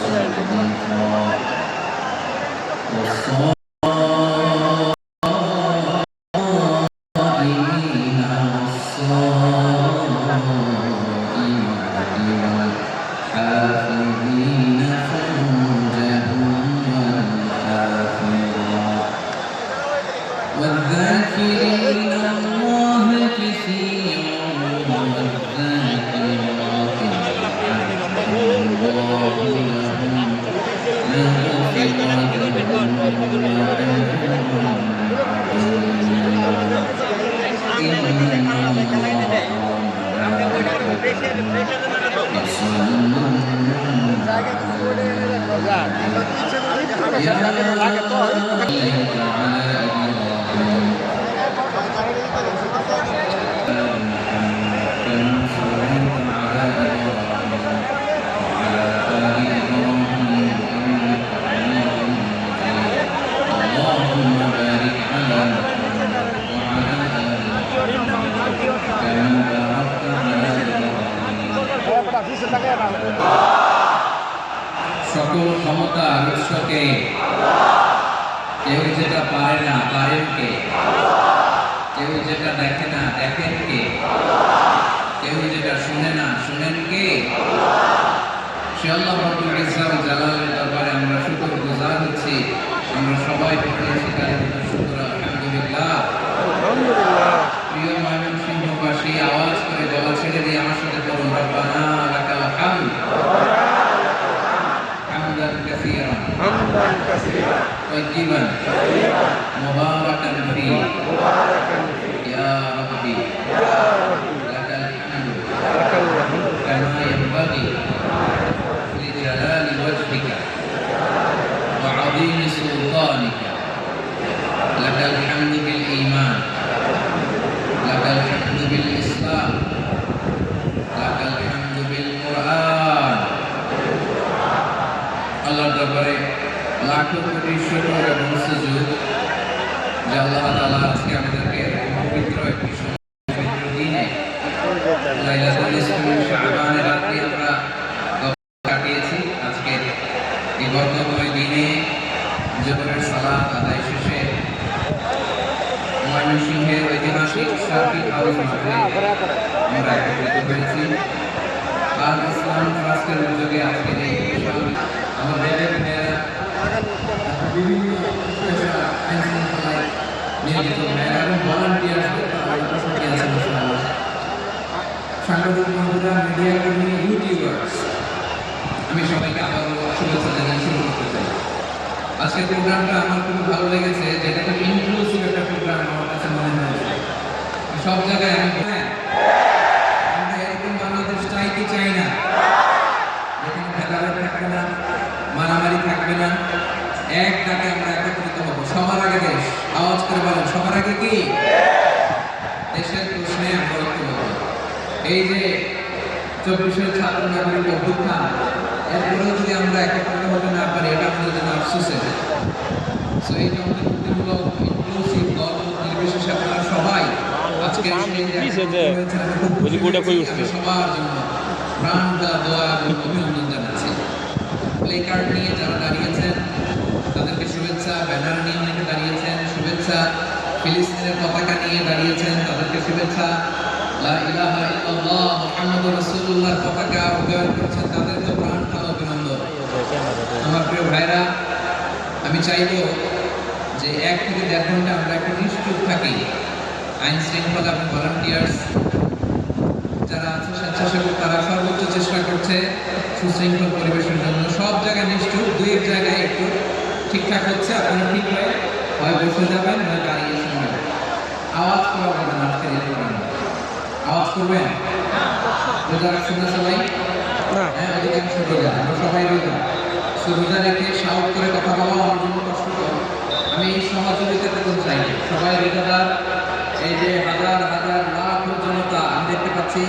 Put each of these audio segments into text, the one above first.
これでいいかな?どうですか? Yeah. সকল ক্ষমতার উৎসকে কেউ যেটা পারে না পারেন কে কেউ যেটা দেখে না দেখেন কে কেউ যেটা শুনে না শুনেন কে সে আল্লাহ রব্বুল ইজ্জাত জালালের দরবারে আমরা শুকর গুজার হচ্ছি। আমরা সবাই শুকর আলহামদুলিল্লাহ। প্রিয় ময়মনসিংহবাসী আওয়াজ করে গলা ছেড়ে দিয়ে আমার সাথে বলুন রব্বানা। hamdan kasihan Kajiman Kajiman Mubarakan Fi. Mubarakan Fi. Ya Rabbi. Ya Rabbi. লাখো আজকে আমাদেরকে পবিত্র একটি আমরা কাটিয়েছি। আজকে এই বর্তমান দিনে জোহরের শেষে ময়মনসিংহের ঐতিহাসিক উদ্যোগে আজকের এই বিশাল আমাদের মেয়েরা বিভিন্ন ইউটিউবার্স আমি সবাইকে আবারও শুরু করতে চাই। আজকের প্রোগ্রামটা আমার খুব ভালো লেগেছে, যেটা খুব ইনক্লুসিভ একটা সব জায়গায় আমি হ্যাঁ বাংলাদেশ চাই কি চাই না যেখানে ভেদাভেদ থাকবে না মারামারি থাকবে না এক ডাকে আমরা একত্রিত হব। সবার আগে দেশ আওয়াজ করে বলেন সবার আগে কি? দেশের প্রশ্নে আমরা এই যে চব্বিশের ছাত্র নাগরিক অভ্যুত্থান এরপরেও যদি আমরা একত্রিত হতে না পারি এটা আমাদের জন্য আফসোসের সো এই যে আমাদের ইনক্লুসিভ দল নির্বিশেষে আপনারা সবাই আজকে? সবার জন্য প্রাণ দোয়া এবং অভিনন্দন জানাচ্ছি। প্লে কার্ড নিয়ে যারা দাঁড়িয়েছেন শুভেচ্ছা ফিলিস্তিনের পতাকা নিয়ে দাঁড়িয়েছেন, তাদেরকে শুভেচ্ছা। আইন শৃঙ্খলা যারা তারা সর্বোচ্চ চেষ্টা করছে সুশৃঙ্খল পরিবেশের জন্য। সব জায়গায় নিশ্চুপ, দুই এক জায়গায় একটু ঠিকঠাক হচ্ছে, আপনারা ঠিক হয় বসে যাবেন নয় দাঁড়িয়ে শুনবেন আওয়াজ করা না আজকের এই প্রোগ্রামে আওয়াজ করবেন? রোজা রাখছেন না সবাই? হ্যাঁ অধিকাংশ রোজা আমরা সবাই রোজা সো রোজা রেখে সাহস করে কথা বলা আমার জন্য কষ্টকর। আমি এই সহযোগিতাটুকু চাই। সবাই রোজাদার এই যে হাজার হাজার লাখ জনতা আমি দেখতে পাচ্ছি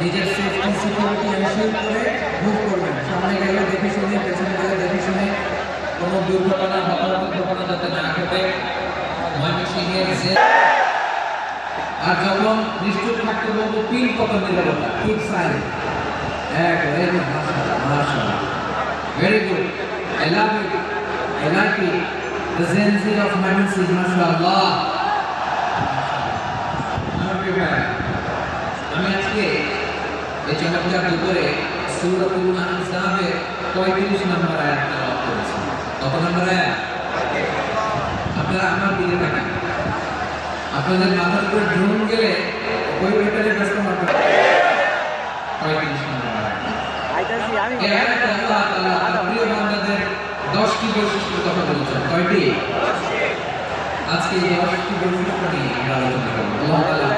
নিজের সেফটি সিকিউরিটি এনশিওর করে মুভ করবেন সামনে গেলে দেখে শুনে পেছনে গেলে দেখে শুনে কোনো দুর্ঘটনা হতাহত ঘটনা যাতে না ঘটে আর যখন কত নিরবতা ঠিক মাশাআল্লাহ। মাশাআল্লাহ। ভেরি ভাই, আমি আজকে এই চমৎকার দুপুরে সূরাতুল আনসাবের 35 নম্বর আয়াত করেছি। কত নম্বর আয়াত? আপনারা আমার দিকে তাকান। আপনাদের মাথার উপরে ড্রোন গেলে ওই ওইটারে ব্যস্ত মারতে 35 নম্বর আয়াত আইতাছি আমি এই আয়াতে আল্লাহ তাআলা তার প্রিয় বান্দাদের 10টি বৈশিষ্ট্যের কথা বলেছেন। কয়টি? আজকে এই 10টি বৈশিষ্ট্য নিয়ে আমরা আলোচনা করব। আল্লাহ তাআলা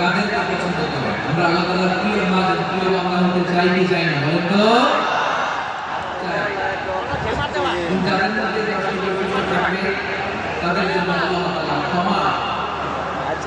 কাদেরকে পছন্দ করেন? আমরা আল্লাহ তাআলার প্রিয় বান্দা প্রিয় বান্দা হতে চাই কি চাই না বলেন তো? যাদের মধ্যে 10টি বৈশিষ্ট্য থাকবে তাদের জন্য আল্লাহ তাআলা ক্ষমা আচ্ছা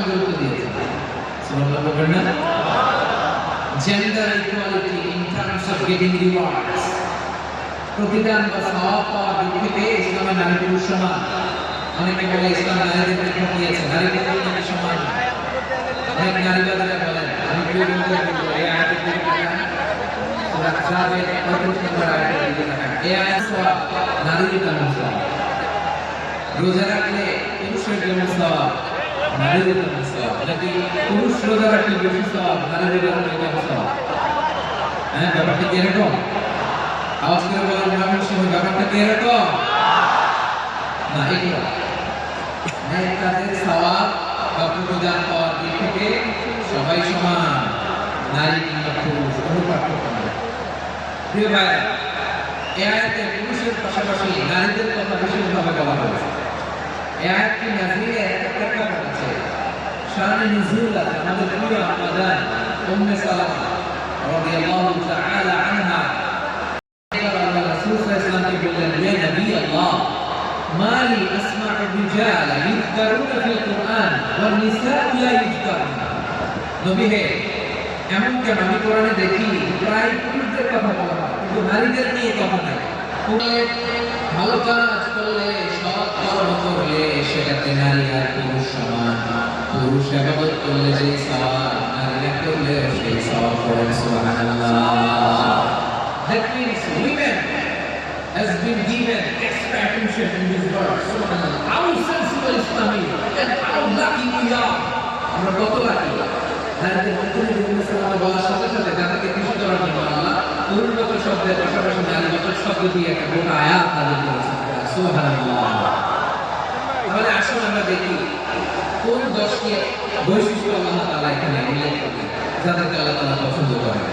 স্পেশাল গুরুত্ব দিয়েছেন সুবহানাল্লাহ বলবেন না? Gender equality in terms of getting rewards প্রতিদান বা সওয়াব পাওয়ার দিক থেকে নারী পুরুষ সমান। অনেকে বলে ইসলাম নারীদের দিকে নিয়েছে নারীদের নারী সমান? অনেক নারীবাদীরা বলেন, আমি বন্ধুরা বলব এই আয়াতের দিকে তাকান সূরা জাবের 35 নম্বর আয়াতের দিকে তাকান এই আয়াত সওয়াব নারীদের জন্য সওয়াব রোজা রাখলে পুরুষের জন্য সওয়াব নারীদের জন্য সওয়াব হ্যাঁ ব্যাপারটা কি আওয়াজ ব্যাপারটা কি এরকম না এগুলো হ্যাঁ তাদের সওয়াব বা সবাই সমান নারী কিংবা পুরুষ কোনো পার্থক্য নেই প্রিয় ভাইরা এই আয়াতে পুরুষের পাশাপাশি নারীদের কথা বিশেষভাবে বলা হয়েছে। আয়াতটি নাজিলে একটা প্রেক্ষাপট আছে শানে নুজুল আছে আমাদের প্রিয় আম্মাজান উম্মে সালামা রাদিয়াল্লাহু তাআলা আনহা আল্লাহ রাসূল সাল্লাল্লাহু আলাইহি ওয়াসাল্লামকে বললেন ইয়া নবী আল্লাহ ما لي أسمع الرجال يذكرون في القرآن والنساء لا يذكرن নবী হে এমন কেন আমি কোরআনে দেখি প্রায় পুরুষদের কথা বলা হয় কিন্তু নারীদের নিয়ে কথা নাই কোরআনে ভালো কাজ সৎ করলে সেটাতে নারী আর পুরুষ সমান পুরুষ এবাদত করলে যে সওয়াব নারীরা করলে সেই সওয়াব পড়েন has been given extra attention in this verse. Subhanallah. How sensible Islam is and how lucky we are. আমরা কত লাকি নারীদের মধ্যে বিভিন্ন সালামে বলার সাথে সাথে যাদেরকে খুশি করার জন্য আল্লাহ পুরুষগত শব্দের পাশাপাশি নারীগত শব্দ দিয়ে একটা গোটা আয়াত তাদের করেছেন সুবহানাল্লাহ আমরা দেখি কোন দশটি বৈশিষ্ট্য আল্লাহ তাআলা এখানে উল্লেখ করলেন যাদেরকে আল্লাহ তাআলা পছন্দ করেন।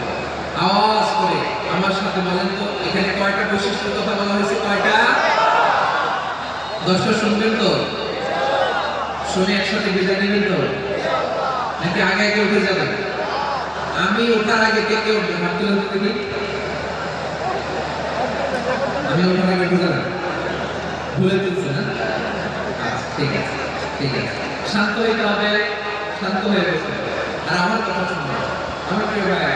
আওয়াজ করে আমার সাথে বলেন তো, এখানে কয়টা বৈশিষ্ট্যের কথা বলা হয়েছে? কয়টা? দশটা শুনবেন তো? শুনে একসাথে বিদায় নেবেন তো? নাকি আগে আগে উঠে যাবেন? আমি ওঠার আগে কে কে উঠবেন? হাত তুলে দেখি। আমি ওঠার আগে উঠে যাবেন। ভুলে ঠিক আছে ঠিক আছে। শান্ত হইতে হবে, শান্ত হয়ে বসতে আর আমার কথা শুনবে আমার প্রিয় ভাই,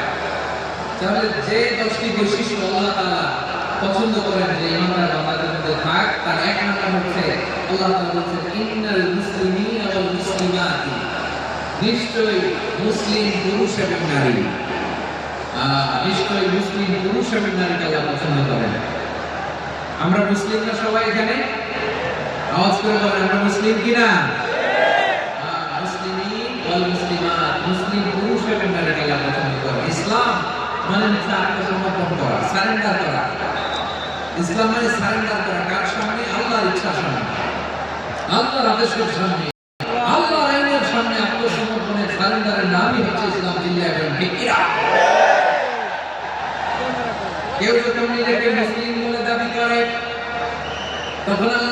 তাহলে যে দশটি বৈশিষ্ট্য আল্লাহ তাআলা পছন্দ করেন যে ইমানদার বান্দাদের মধ্যে থাক তার এক নাম্বার হচ্ছে, আল্লাহ তাআলা বলছেন, ইন্নাল মুসলিমিনা ওয়াল মুসলিমাতি। নিশ্চয়ই মুসলিম পুরুষ এবং নারী। নিশ্চয়ই মুসলিম পুরুষ এবং নারীকে আল্লাহ পছন্দ করেন। আমরা মুসলিমরা সবাই এখানে? আওয়াজ করে বলেন, আমরা মুসলিম কিনা? মুসলিমিন ওয়াল মুসলিমাত, মুসলিম পুরুষ এবং নারীকে আল্লাহ পছন্দ করেন ইসলাম মানে হচ্ছে আত্মসমর্পণ করা, সারেন্ডার করা। ইসলাম মানে সারেন্ডার করা, কার সামনে? আল্লাহর ইচ্ছার সামনে। আল্লাহর আদেশের সামনে। আল্লাহর আইনের সামনে আত্মসমর্পণের সারেন্ডারের নামই হচ্ছে ইসলাম জিল্লা এবং ফিকিরা কেউ যখন নিজেকে মুসলিম বলে দাবি করে, তখন আল্লাহর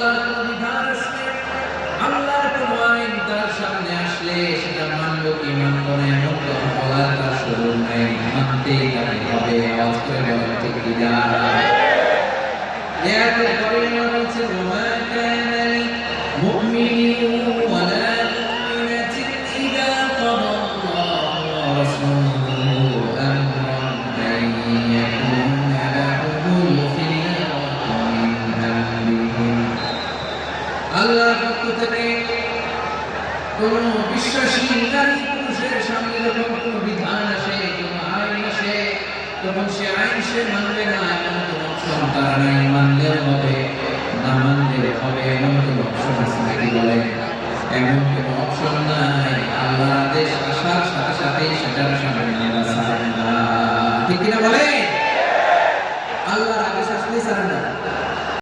হবে যেমন সে আইন সে মানবে না, এমন কোনো অপশন তার নাই। মানলেও হবে, না মানলেও আল্লাহ আদেশ আসার সাথে